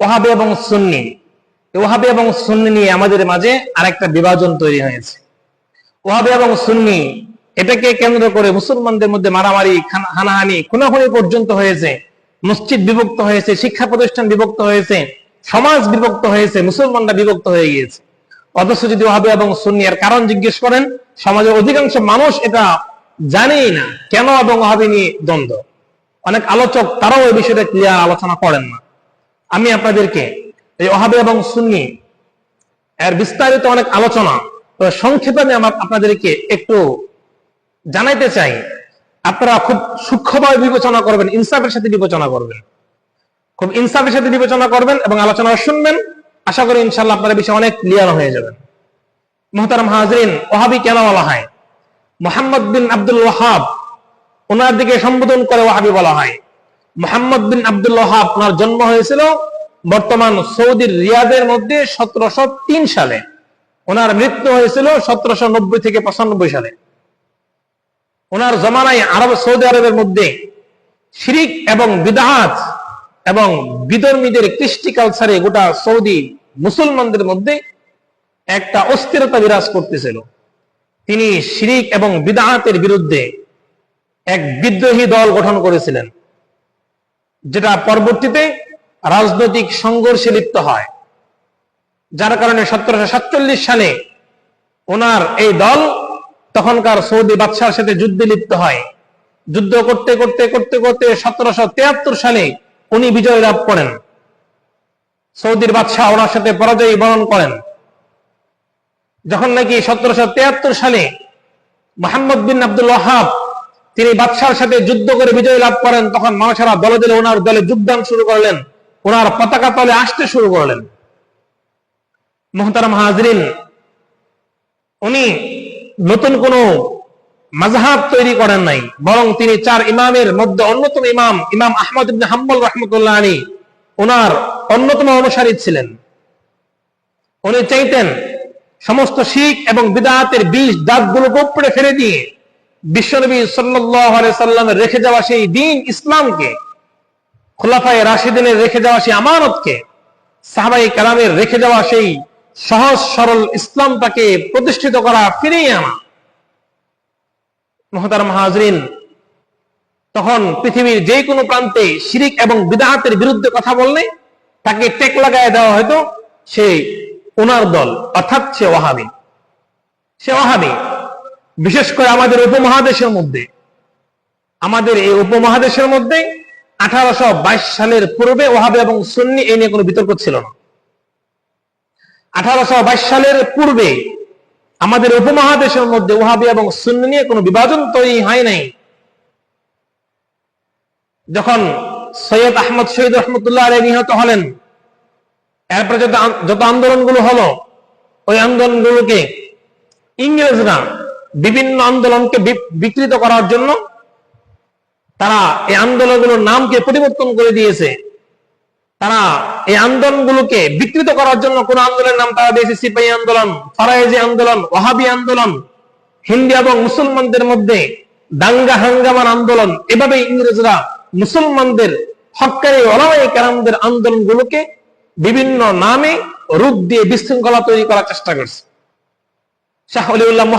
ওহাবি এবং সুন্নি। ওহাবি এবং সুন্নি নিয়ে আমাদের মাঝে আরেকটা বিভাজন তৈরি হয়েছে। ওহাবি এবং সুন্নি এটাকে কেন্দ্র করে মুসলমানদের মধ্যে মারামারি হানাহানি, খুনাখুনি পর্যন্ত হয়েছে। মসজিদ বিভক্ত হয়েছে, শিক্ষা প্রতিষ্ঠান বিভক্ত হয়েছে, সমাজ বিভক্ত হয়েছে, মুসলমানরা বিভক্ত হয়ে গিয়েছে। অথচ যদি ওহাবি এবং সুন্নি এর কারণ জিজ্ঞেস করেন, সমাজের অধিকাংশ মানুষ এটা জানেই না, কেন এবং ওহাবি নিয়ে দ্বন্দ্ব? অনেক আলোচক তারাও এই বিষয়টা ক্লিয়ার আলোচনা করেন না। আমি আপনাদেরকে এই ওহাবি এবং সুন্নি এর বিস্তারিত অনেক আলোচনা সংক্ষেপে আমি আমার আপনাদেরকে একটু জানাইতে চাই। আপনারা খুব সূক্ষ্মভাবে বিবেচনা করবেন, ইনসাফের সাথে বিবেচনা করবেন। খুব ইনসাফের সাথে বিবেচনা করবেন এবং আলোচনা শুনবেন। আশা করি ইনশাল্লাহ আপনারা বিষয়ে অনেক ক্লিয়ার হয়ে যাবেন মোহতারাম হাজরিন, ওহাবি কেন বলা হয়? মোহাম্মদ বিন আব্দুল ওয়াহাব, ওনার দিকে সম্বোধন করে ওহাবি বলা হয়। মোহাম্মদ বিন আব্দুল ওয়াহাব ওনার জন্ম হয়েছিল বর্তমান সৌদির রিয়াদের মধ্যে সতেরোশো তিন সালে। ওনার মৃত্যু হয়েছিল সতেরোশো নব্বই থেকে পঁচানব্বই সালে। ওনার জমানায় আরব সৌদি আরবের মধ্যে শিরিক এবং বিদাহাত এবং বিধর্মীদের কৃষ্টি কালচারে গোটা সৌদি মুসলমানদের মধ্যে একটা অস্থিরতা বিরাজ করতেছিল। তিনি শিরিক এবং বিদাহাতের বিরুদ্ধে এক বিদ্রোহী দল গঠন করেছিলেন। যেটা পরবর্তীতে রাজনৈতিক সংঘর্ষে লিপ্ত হয়। যার কারণে সতেরোশো সাতচল্লিশ সালে ওনার এই দল তখনকার সৌদি বাদশার সাথে যুদ্ধে লিপ্ত হয়। যুদ্ধ করতে করতে করতে করতে সতেরোশো তিয়াত্তর সালে উনি বিজয় লাভ করেন। সৌদির বাদশাহ ওনার সাথে পরাজয় বরণ করেন। যখন নাকি সতেরোশো তিয়াত্তর সালে মোহাম্মদ বিন আব্দুল ওয়াহাব তিনি বাদশার সাথে যুদ্ধ করে বিজয় লাভ করেন, তখন মানুষেরা দলে দলে ওনার দলে যোগদান শুরু করলেন, ওনার পতাকা তলে আসতে শুরু করলেন। মোহতারাম হাজরিন, উনি নতুন কোন মাঝহাব তৈরি করেন নাই, বরং তিনি চার ইমামের মধ্যে অন্যতম ইমাম ইমাম আহমদ ইবনে হাম্বল রহমতুল্লাহ আলী ওনার অন্যতম অনুসারী ছিলেন। উনি চাইতেন সমস্ত শিখ এবং বিদাতের বিষ দাঁতগুলোকে উপড়ে ফেলে দিয়ে বিশ্বনবী সাল্লামের রেখে যাওয়া সেই দিন ইসলামকে, খোলাফায় রাশিদিনের রেখে যাওয়া সেই আমানতকে সাহাবাই কালামের রেখে যাওয়া সেই সহজ সরল ইসলামটাকে প্রতিষ্ঠিত করা ফিরিয়ে আনা। মহতার হাজরিন তখন পৃথিবীর যে কোনো প্রান্তে শিরিক এবং বিদাহাতের বিরুদ্ধে কথা বললে তাকে টেক লাগায় দেওয়া হয়তো সেই ওনার দল, অর্থাৎ সে ওহাবি সে ওহাবি বিশেষ করে আমাদের উপমহাদেশের মধ্যে। আমাদের এই উপমহাদেশের মধ্যে আঠারোশ বাইশ সালের পূর্বে ওহাবি এবং সুন্নি এই নিয়ে কোনো বিতর্ক ছিল না। আঠারোশো সালের পূর্বে আমাদের উপমহাদেশের মধ্যে ওহাবি এবং সুন্নি নিয়ে কোনো বিভাজন তৈরি হয় নাই। যখন সৈয়দ আহমদ শহীদ রহমতুল্লাহ আলী নিহত হলেন, এরপরে যত আন্দোলনগুলো হলো, ওই আন্দোলনগুলোকে ইংরেজরা বিভিন্ন আন্দোলনকে বিকৃত করার জন্য তারা এই আন্দোলনগুলোর নামকে পরিবর্তন করে দিয়েছে। তারা এই আন্দোলনগুলোকে বিকৃত করার জন্য কোন আন্দোলনের নাম তারা দিয়েছে, সিপাহী আন্দোলন, ফরাইজি আন্দোলন ওহাবি আন্দোলন, হিন্দি এবং মুসলমানদের মধ্যে দাঙ্গা হাঙ্গামার আন্দোলন। এভাবে ইংরেজরা মুসলমানদের হকারি ওলামাই কেরামদের আন্দোলনগুলোকে বিভিন্ন নামে রূপ দিয়ে বিশৃঙ্খলা তৈরি করার চেষ্টা করছে। আন্দোলন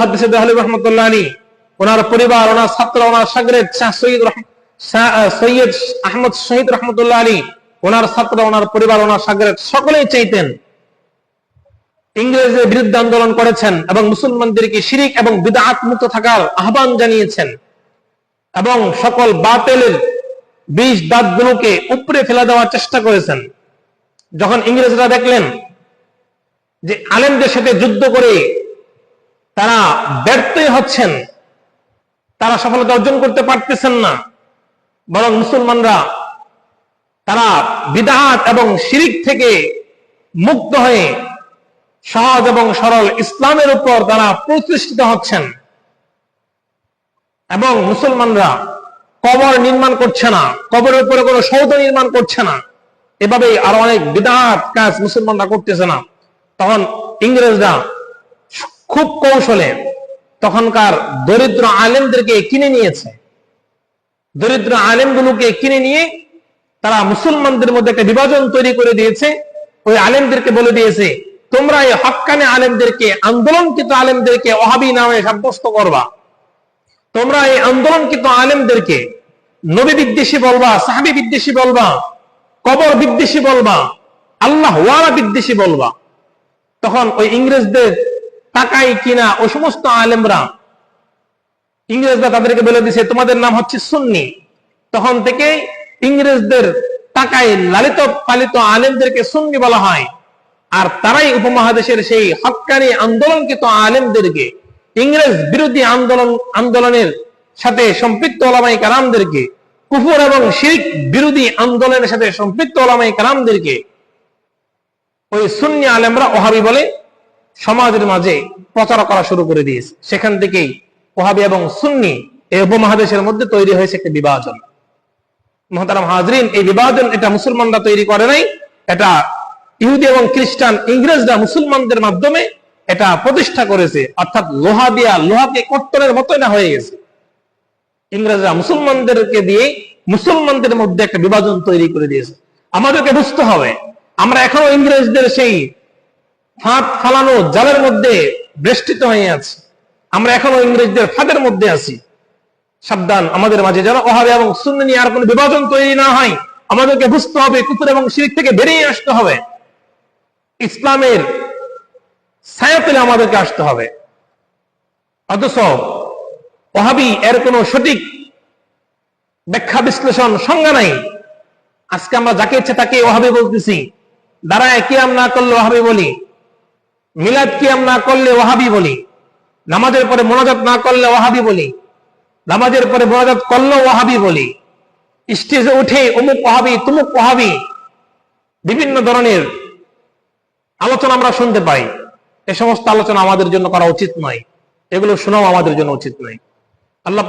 করেছেন এবং মুসলমানদেরকে শিরিক এবং বিদাত মুক্ত থাকার আহ্বান জানিয়েছেন এবং সকল বাতেলের বিষ দাঁতগুলোকে উপরে ফেলে দেওয়ার চেষ্টা করেছেন। যখন ইংরেজরা দেখলেন যে আলেমদের সাথে যুদ্ধ করে তারা ব্যর্থই হচ্ছেন। তারা সফলতা অর্জন করতে পারতেছেন না। বরং মুসলমানরা তারা বিদাহাত এবং শিরিক থেকে মুক্ত হয়ে সহজ এবং সরল ইসলামের উপর তারা প্রতিষ্ঠিত হচ্ছেন। এবং মুসলমানরা কবর নির্মাণ করছে না। কবরের উপরে কোনো সৌধ নির্মাণ করছে না। এভাবে আরও অনেক বিদাত কাজ মুসলমানরা করতেছে না। তখন ইংরেজরা খুব কৌশলে তখনকার দরিদ্র আলেমদেরকে কিনে নিয়েছে। দরিদ্র আলেমগুলোকে কিনে নিয়ে তারা মুসলমানদের মধ্যে একটা বিভাজন তৈরি করে দিয়েছে। ওই আলেমদেরকে বলে দিয়েছে, তোমরা এই হক্কানে আলেমদেরকে, আন্দোলনকৃত আলেমদেরকে অহাবি নামে সাব্যস্ত করবা। তোমরা এই আন্দোলনকৃত আলেমদেরকে নবী বিদ্বেষী বলবা, সাহাবি বিদ্বেষী বলবা, কবর বিদ্বেষী বলবা, আল্লাহ ওয়ালা বিদ্বেষী বলবা। তখন ওই ইংরেজদের টাকাই কিনা ওই সমস্ত আলেমরা ইংরেজরা তাদেরকে বলে দিছে, তোমাদের নাম হচ্ছে সুন্নি। তখন থেকে ইংরেজদের টাকায় লালিত পালিত আলেমদেরকে সুন্নি বলা হয়। আর তারাই উপমহাদেশের সেই হক্কানি আন্দোলনকৃত আলেমদেরকে, ইংরেজ বিরোধী আন্দোলন, আন্দোলনের সাথে সম্পৃক্ত ওলামাই কালামদেরকে কুফুর এবং শিরিক বিরোধী আন্দোলনের সাথে সম্পৃক্ত ওলামাই কালামদেরকে ওই সুন্নি আলেমরা ওহাবি বলে সমাজের মাঝে প্রচার করা শুরু করে দিয়েছে। সেখান থেকেই ওহাবি এবং সুন্নি এই উপমহাদেশের মধ্যে তৈরি হয়েছে একটা বিভাজন। মহতারাম হাজরিন, এই বিভাজন এটা মুসলমানরা তৈরি করে নাই, এটা ইহুদি এবং খ্রিস্টান ইংরেজরা মুসলমানদের মাধ্যমে এটা প্রতিষ্ঠা করেছে। অর্থাৎ লোহা দিয়া লোহাকে কর্তনের মতো না হয়ে গেছে। ইংরেজরা মুসলমানদেরকে দিয়ে মুসলমানদের মধ্যে একটা বিভাজন তৈরি করে দিয়েছে। আমাদেরকে বুঝতে হবে, আমরা এখনও ইংরেজদের সেই ফাঁদ ফালানো জালের মধ্যে বেষ্টিত হয়ে আছে। আমরা এখনও ইংরেজদের ফাঁদের মধ্যে আছি। সাবধান, আমাদের মাঝে যেন অহাবে এবং শূন্য নিয়ে আর কোনো বিভাজন তৈরি না হয়, আমাদেরকে বুঝতে হবে কুকুর এবং শিরিক থেকে বেরিয়ে আসতে হবে। ইসলামের ছায়া পেলে আমাদেরকে আসতে হবে। অথচ ওহাবি এর কোনো সঠিক ব্যাখ্যা, বিশ্লেষণ, সংজ্ঞা নাই। আজকে আমরা যাকে ইচ্ছে তাকে ওহাবি বলতেছি। দাঁড়ায় কিয়াম না করলে ওহাবি বলি। মিলাদ কিয়াম না করলে ওহাবি বলি। নামাজের পরে মোনাজাত না করলে ওহাবি বলি। নামাজের পরে মোনাজাত করলেও ওহাবি বলি। স্টেজে উঠে অমুক ওহাবি তুমুক ওহাবি বিভিন্ন ধরনের আলোচনা আমরা শুনতে পাই। এ সমস্ত আলোচনা আমাদের জন্য করা উচিত নয়। এগুলো শোনাও আমাদের জন্য উচিত নয়। আল্লাহ